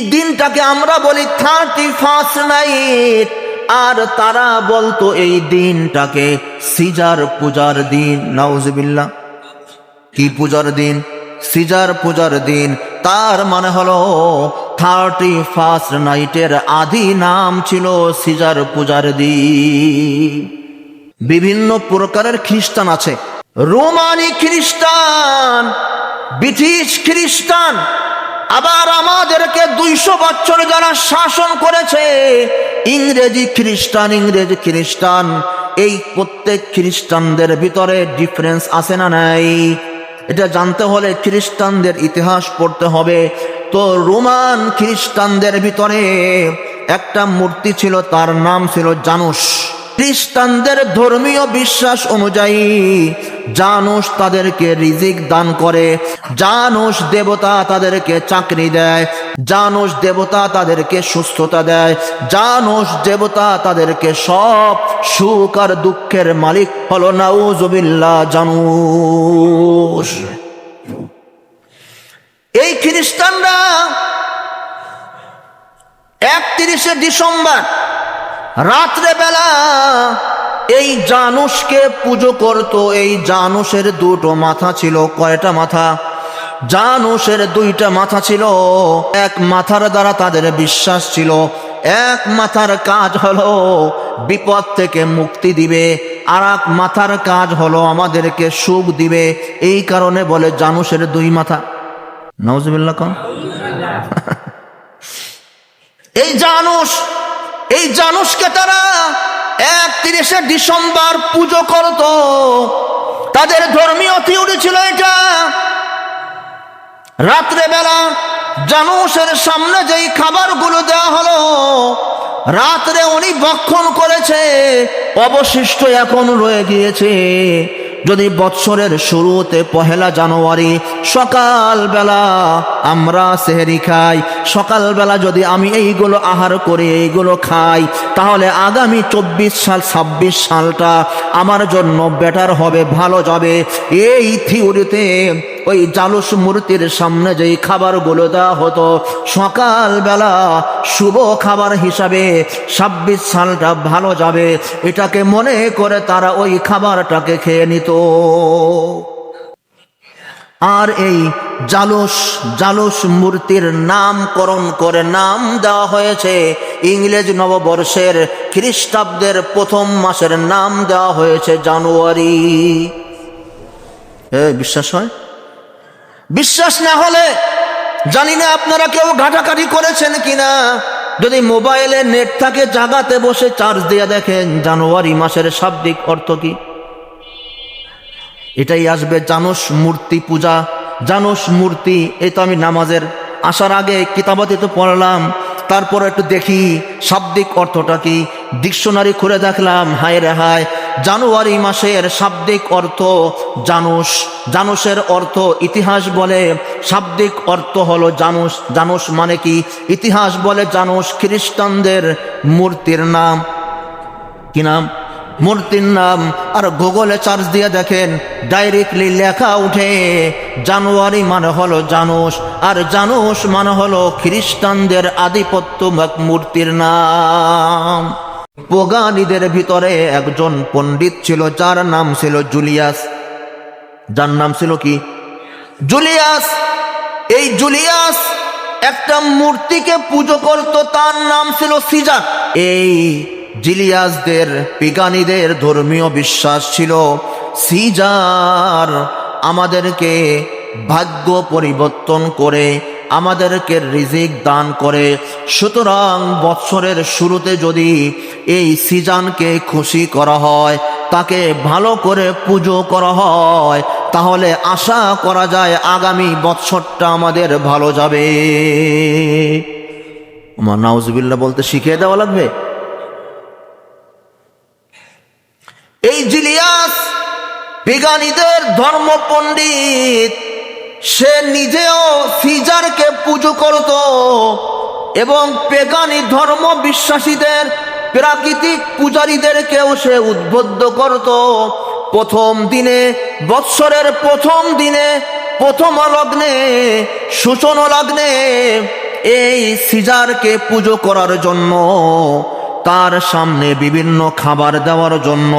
দিনটাকে আমরা বলি থার্টি ফার্স্ট নাইট। আর তারা বলতো এই দিনটাকে সিজার পূজার দিন। নাউজবিল্লা কি পূজার দিন? সিজার পূজার দিন। তার মানে হলো থার্টি ফার্স্ট নাইটের আদি নাম ছিল সিজার পূজার দিন। বিভিন্ন প্রকারের খ্রিস্টান আছে। রোমানি খ্রিস্টান, ব্রিটিশ খ্রিস্টান আবার আমাদেরকে দুইশো বছর যারা শাসন করেছে, ইংরেজি খ্রিস্টান ইংরেজি খ্রিস্টান, এই প্রত্যেক খ্রিস্টানদের ভিতরে ডিফারেন্স আছে না নাই? এটা জানতে হলে খ্রিস্টানদের ইতিহাস পড়তে হবে। তো রোমান খ্রিস্টানদের ভিতরে একটা মূর্তি ছিল, তার নাম ছিল জানুস খ্রিস্টানদের ধর্মীয় বিশ্বাস অনুযায়ী জানুস তাদেরকে রিজিক দান করে জানুস দেবতা তাদেরকে চাকরি দেয় জানুস দেবতা তাদেরকে সুস্থতা দেয় জানুস দেবতা তাদেরকে সব সুখ আর দুঃখের মালিক হলো নাউজবিল্লা জানুস এই খ্রিস্টানরা একত্রিশে ডিসেম্বর রাত্রে বেলা এই জানুষকে পুজো করত, এই জানুষের দুটো মাথা ছিল, কয়টা মাথা? জানুষের দুইটা মাথা ছিল, এক মাথার দ্বারা তাদের বিশ্বাস ছিল, এক মাথার কাজ হলো বিপদ থেকে মুক্তি দিবে, আর এক মাথার কাজ হলো আমাদেরকে সুখ দিবে, এই কারণে বলে জানুষের দুই মাথা। কন। এই জানুষ এই জানুষকে তারা একত্রিশে ডিসেম্বর পুজো করত। তাদের ধর্মীয় থিওরি ছিল এটা। রাত্রে বেলা জানুষের সামনে যেই খাবারগুলো দেওয়া হলো, রাত্রে উনি ভক্ষণ করেছে, অবশিষ্ট এখন রয়ে গিয়েছে। যদি বৎসরের শুরুতে পহেলা জানুয়ারি সকালবেলা আমরা সেহেরি খাই, সকালবেলা যদি আমি এইগুলো আহার করে, এইগুলো খাই, তাহলে আগামী চব্বিশ সাল, ছাব্বিশ সালটা আমার জন্য বেটার হবে, ভালো যাবে। এই থিওরিতে ওই জালুস মূর্তির সামনে যেই খাবারগুলো দেওয়া হতো, সকালবেলা শুভ খাবার হিসাবে ছাব্বিশ সালটা ভালো যাবে, এটাকে মনে করে তারা ওই খাবারটাকে খেয়ে নিত। আর এই জালুস জালুস মূর্তির নামকরণ করে নাম দেওয়া হয়েছে, ইংরেজ নববর্ষের খ্রিস্টাব্দের প্রথম মাসের নাম দেওয়া হয়েছে জানুয়ারি। এ, বিশ্বাস হয়? বিশ্বাস না হলে জানি না আপনারা কেউ ঘাটাঘাটি করেছেন কিনা। যদি মোবাইলে নেট থাকে, জাগাতে বসে চার্জ দিয়ে দেখেন জানুয়ারি মাসের শাব্দিক অর্থ কি। এটাই আসবে জানুস মূর্তি পূজা। জানুস মূর্তি এই তো আমি নামাজের আসার আগে কিতাবাতে তো পড়লাম। তারপর একটু দেখি, শাব্দিক অর্থটা কি। ডিকশনারি খুলে দেখলাম, হায় রে হায় জানুয়ারি মাসের শাব্দিক অর্থ জানুস জানুসের অর্থ ইতিহাস বলে। শাব্দিক অর্থ হলো জানুস জানুস মানে কি? ইতিহাস বলে জানুস খ্রিস্টানদের মূর্তির নাম। কি নাম? মূর্তির নাম। আর গুগলে চার্জ দিয়ে দেখেন, ডাইরেক্টলি লেখা উঠে, জানুয়ারি মানে হলো জানুস আর জানুস মানে হলো খ্রিস্টানদের আধিপত্য মূর্তির নাম। পোগানিদের ভিতরে একজন পণ্ডিত ছিল, যার নাম ছিল জুলিয়াস। যার নাম ছিল কি? জুলিয়াস! এই জুলিয়াস একটা মূর্তিকে পুজো করত, তার নাম ছিল সিজার। এই জিলিয়াসদের, পিগানিদের ধর্মীয় বিশ্বাস ছিল, সিজার আমাদেরকে ভাগ্য পরিবর্তন করে আমাদেরকে রিজিক দান করে। সুতরাং বৎসরের শুরুতে যদি এই সিজানকে খুশি করা হয়, তাকে ভালো করে পুজো করা হয়, তাহলে আশা করা যায় আগামী বৎসরটা আমাদের ভালো যাবে। আমার নাউজবিল্লা বলতে শিখিয়ে দেওয়া লাগবে। এই জিলিয়াস বিজ্ঞানীদের ধর্ম পণ্ডিত সে নিজেও সিজারকে পুজো করত এবং পেগানি ধর্ম বিশ্বাসীদের, প্রাকৃতিক পূজারীদেরকেও সে উদ্বুদ্ধ করত। প্রথম দিনে, বৎসরের প্রথম দিনে, প্রথম লগ্নে সূচন লগ্নে এই সিজারকে পুজো করার জন্য, তার সামনে বিভিন্ন খাবার দেওয়ার জন্য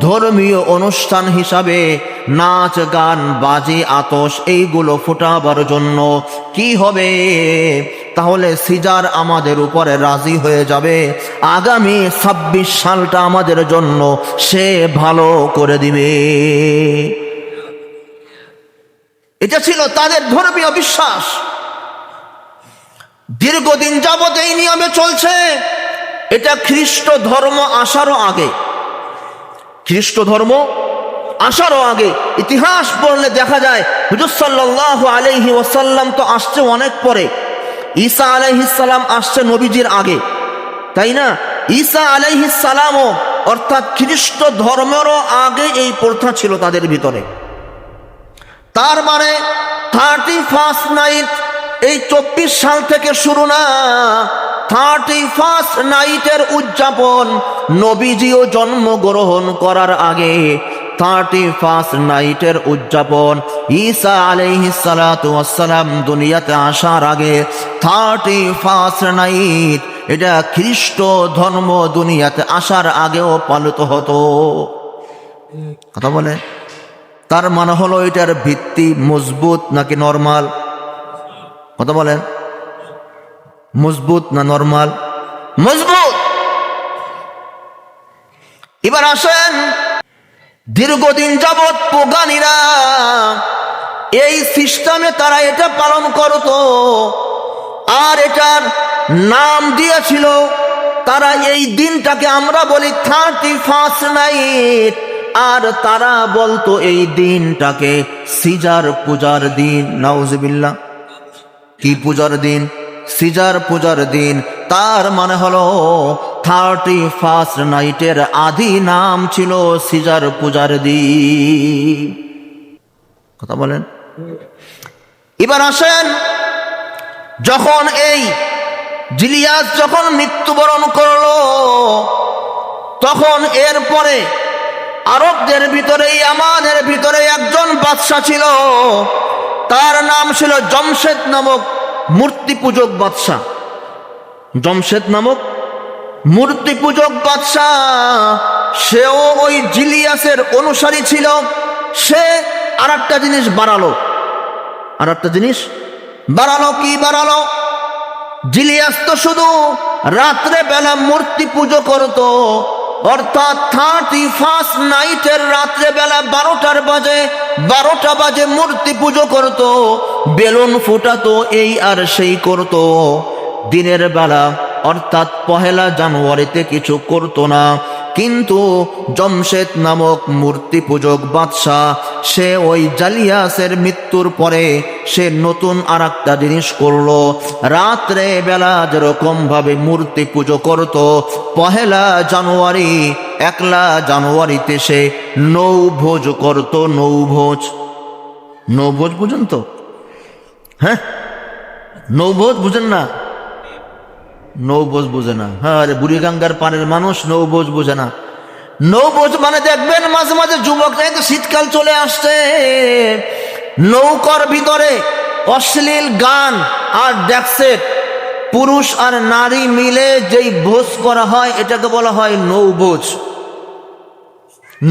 ধর্মীয় অনুষ্ঠান হিসাবে নাচ, গান, বাজি আতস এইগুলো ফোটাবার জন্য কি হবে? তাহলে সিজার আমাদের উপরে রাজি হয়ে যাবে। আগামী ছাব্বিশ সালটা আমাদের জন্য সে ভালো করে দিবে। এটা ছিল তাদের ধর্মীয় বিশ্বাস। দীর্ঘদিন যাবত এই নিয়মে চলছে। এটা খ্রিস্ট ধর্ম আসারও আগে। খ্রিস্ট ধর্ম আসারও আগে ইতিহাস পড়লে দেখা যায়, হুজুর সাল্লাহ আলহি ওসাল্লাম তো আসছে অনেক পরে। ঈসা আলাইহিসাল্লাম আসছে নবীজির আগে। তাই না? ঈসা আলাইহিসালামও অর্থাৎ খ্রিস্ট ধর্মেরও আগে এই প্রথা ছিল তাদের ভিতরে। তার মানে থার্টি ফার্স্ট নাইট এই চব্বিশ সাল থেকে শুরু না থার্টি ফার্স্ট নাইটের উদযাপন নবীজিও জন্মগ্রহণ করার আগে থার্টি ফার্স্ট নাইটের উদযাপন। ঈসা আলাইহিসালাম দুনিয়াতে আসার আগে থার্টি ফার্স্ট নাইট এটা খ্রিস্ট ধর্ম দুনিয়াতে আসার আগেও পালিত হতো। কথা বলে? তার মানে হলো এটার ভিত্তি মজবুত নাকি নর্মাল? কথা বলেন মজবুত না নর্মাল? মজবুত! এবার আসেন দীর্ঘদিন যাবৎ পোগানিরা এই সিস্টেমে তারা এটা পালন করত। আর এটার নাম দিয়েছিল, তারা এই দিনটাকে আমরা বলি থার্টি ফার্স্ট নাইট আর তারা বলতো এই দিনটাকে সিজার পূজার দিন নাউজবিল্লা কি পূজার দিন? সিজার পূজার দিন। তার মানে হলো থার্টি ফার্স্ট নাইটের আদি নাম ছিল সিজার পূজার দিন কথা বলেন। এবার আসেন, যখন এই জিলিয়াস যখন মৃত্যুবরণ করল, তখন এরপরে আরবদের ভিতরে আমাদের ভিতরে একজন বাদশা ছিল। তার নাম ছিল জমশেদ নামক মূর্তি পূজক বাদশাহ। জমশেদ নামক মূর্তি পূজক বাদশাহ, সেও ওই জিলিয়াসের অনুসারী ছিল। সে আর একটা জিনিস বাড়ালো। আর একটা জিনিস বাড়ালো, কি বাড়ালো? জিলিয়াস তো শুধু রাত্রে বেলা মূর্তি পুজো করতো, অর্থাৎ থার্টি ফার্স্ট নাইটের রাত্রে বেলা বারোটার বাজে, বারোটা বাজে মূর্তি পুজো করতো। বেলুন ফুটাতো এই আর সেই করতো। দিনের বেলা অর্থাৎ পহেলা জানুয়ারিতে কিছু করতো না। কিন্তু জমশেদ নামক মূর্তি পূজক বাদশাহ, সে ওই জালিয়াসের মৃত্যুর পরে সে নতুন আর একটা জিনিস করল। রাত্রে বেলা যেরকম ভাবে মূর্তি পুজো করত, পহেলা জানুয়ারি, একলা জানুয়ারিতে সে নৌভোজ করত, নৌভোজ। নৌভোজ বুঝেন তো? হ্যাঁ? নৌভোজ বুঝেন না। নৌবোজ বোঝে না। হ্যাঁ আরে বুড়িগঙ্গার পানের মানুষ নৌবোজ বোঝে না। নৌবোজ মানে দেখবেন মাঝে মাঝে যুবক তো শীতকাল চলে আসছে। নৌকার ভিতরে অশ্লীল গান আর ড্যাক্সেট পুরুষ আর নারী মিলে যেই ভোজ করা হয়, এটাকে বলা হয় নৌবোজ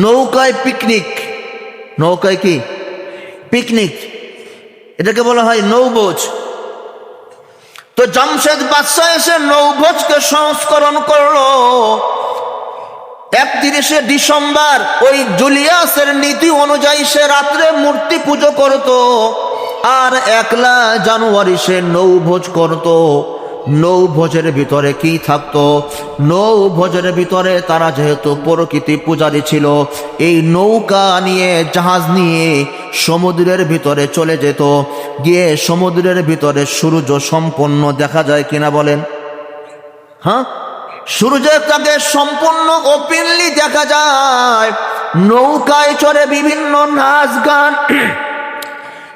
নৌকায় পিকনিক নৌকায় কি? পিকনিক এটাকে বলা হয় নৌবোজ তো জামশেদ বাদশাহ এসে নৌভোজকে সংস্করণ করল। একত্রিশে ডিসেম্বর ওই জুলিয়াসের নীতি অনুযায়ী সে রাত্রে মূর্তি পুজো করত, আর একলা জানুয়ারি সে নৌভোজ করত। নৌভোজের ভিতরে কি থাকতো? নৌভোজের ভিতরে তারা যেহেতু প্রকৃতি পূজারী ছিল, এই নৌকা নিয়ে, জাহাজ নিয়ে সমুদ্রের ভিতরে চলে যেত। গিয়ে সমুদ্রের ভিতরে সূর্য সম্পন্ন দেখা যায় কিনা বলেন। হ্যাঁ? সূর্যের তাকে সম্পূর্ণ ওপেনলি দেখা যায়। নৌকায় চড়ে বিভিন্ন নাচ গান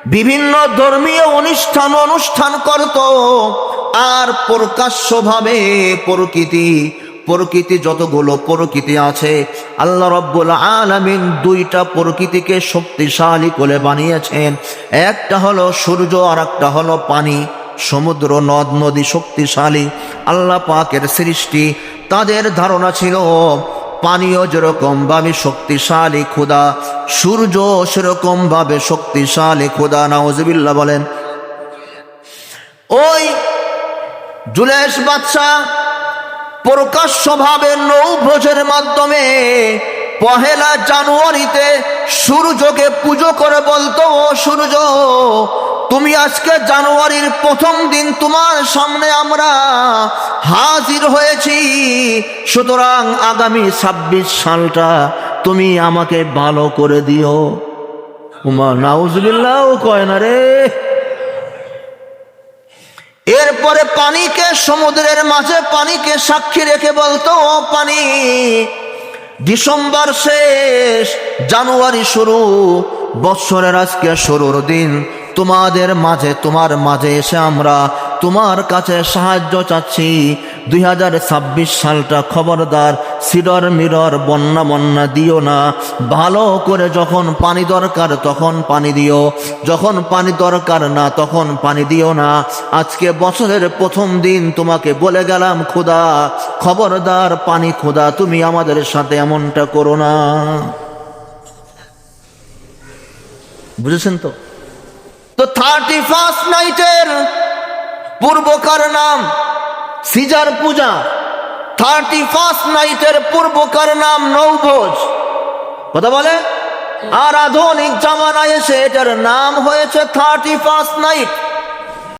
বিভিন্ন ধর্মীয় অনুষ্ঠান অনুষ্ঠান করত। আর প্রকাশ্যভাবে প্রকৃতি প্রকৃতি যতগুলো প্রকৃতি আছে, আল্লাহ রব্বুল আলামিন দুইটা প্রকৃতিকে শক্তিশালী করে বানিয়েছেন। একটা হলো সূর্য আর একটা হলো পানি, সমুদ্র, নদ, নদী শক্তিশালী। আল্লাহ পাকের সৃষ্টি তাদের ধারণা ছিল পানীয় যেরকম ভাবে শক্তিশালী ক্ষুদা সূর্য সেরকম ভাবে শক্তিশালী ক্ষুদা নাওজবিল্লা বলেন। ওই জুলেশ বাদশাহ প্রকাশ্যভাবে নৌভোজের মাধ্যমে পহেলা জানুয়ারিতে সূর্যকে পুজো করে বলতো, ও সূর্য তুমি আজকে জানুয়ারির প্রথম দিন তোমার সামনে আমরা হাজির হয়েছি। সুতরাং আগামী ছাব্বিশ সালটা তুমি আমাকে ভালো করে দিও। উমা, নাউজবিল্লাহ কয় না রে। এরপরে পানিকে সমুদ্রের মাঝে পানিকে সাক্ষী রেখে বলতো, ও পানি, ডিসেম্বর শেষ, জানুয়ারি শুরু, বৎসরের আজকে শুরুর দিন। তোমাদের মাঝে, তোমার মাঝে এসে আমরা তোমার কাছে সাহায্য চাচ্ছি। দুই হাজার ছাব্বিশ সালটা খবরদার, সিডর মিরর, বন্যা বন্যা দিও না। ভালো করে যখন পানি দরকার তখন পানি দিও। যখন পানি দরকার না তখন পানি দিও না। আজকে বছরের প্রথম দিন, তোমাকে বলে গেলাম, খোদা, খবরদার, পানি খোদা, তুমি আমাদের সাথে এমনটা করো না। বুঝেছেন তো? তো থার্টি ফার্স্ট নাইটের পূর্বকার নাম সিজার পূজা। থার্টি ফার্স্ট নাইটের পূর্বকার নাম নৌভোজ। কথা বলে? আর আধুনিক জামানায় এসে এটার নাম হয়েছে থার্টি ফার্স্ট নাইট।